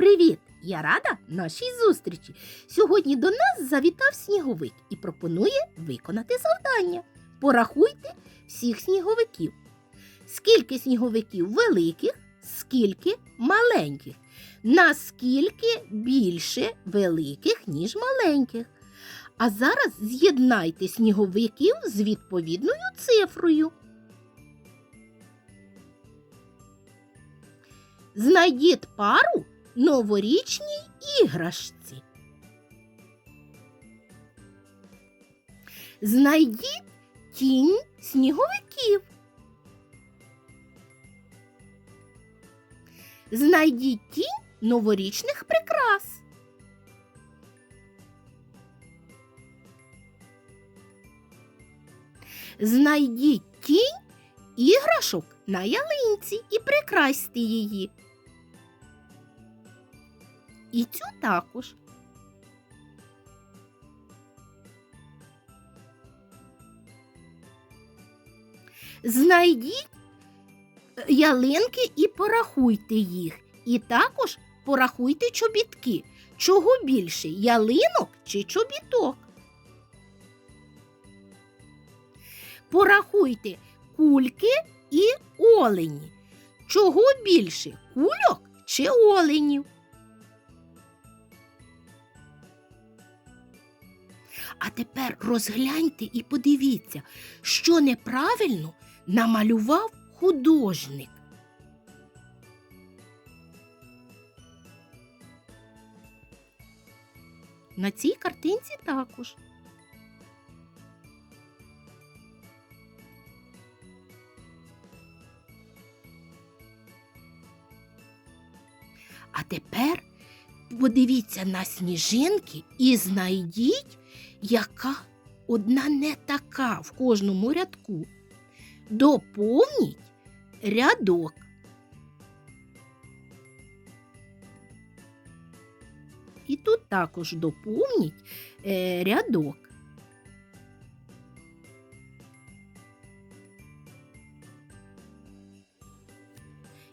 Привіт! Я рада нашій зустрічі. Сьогодні до нас завітав сніговик і пропонує виконати завдання. Порахуйте всіх сніговиків. Скільки сніговиків великих, скільки маленьких. Наскільки більше великих, ніж маленьких. А зараз з'єднайте сніговиків з відповідною цифрою. Знайдіть пару новорічній іграшці. Знайдіть тінь сніговиків. Знайдіть тінь новорічних прикрас. Знайдіть тінь іграшок на ялинці і прикрасьте її. І цю також. Знайдіть е, ялинки і порахуйте їх. І також порахуйте чобітки. Чого більше ялинок чи чобіток? Порахуйте кульки і олені. Чого більше кульок чи оленів? А тепер розгляньте і подивіться, що неправильно намалював художник. На цій картинці також. А тепер подивіться на сніжинки і знайдіть, яка одна не така в кожному рядку. Доповніть рядок. І тут також доповніть е, рядок.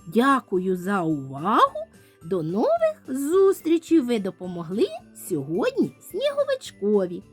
Дякую за увагу. До нових зустрічей ви допомогли сьогодні сніговичкові.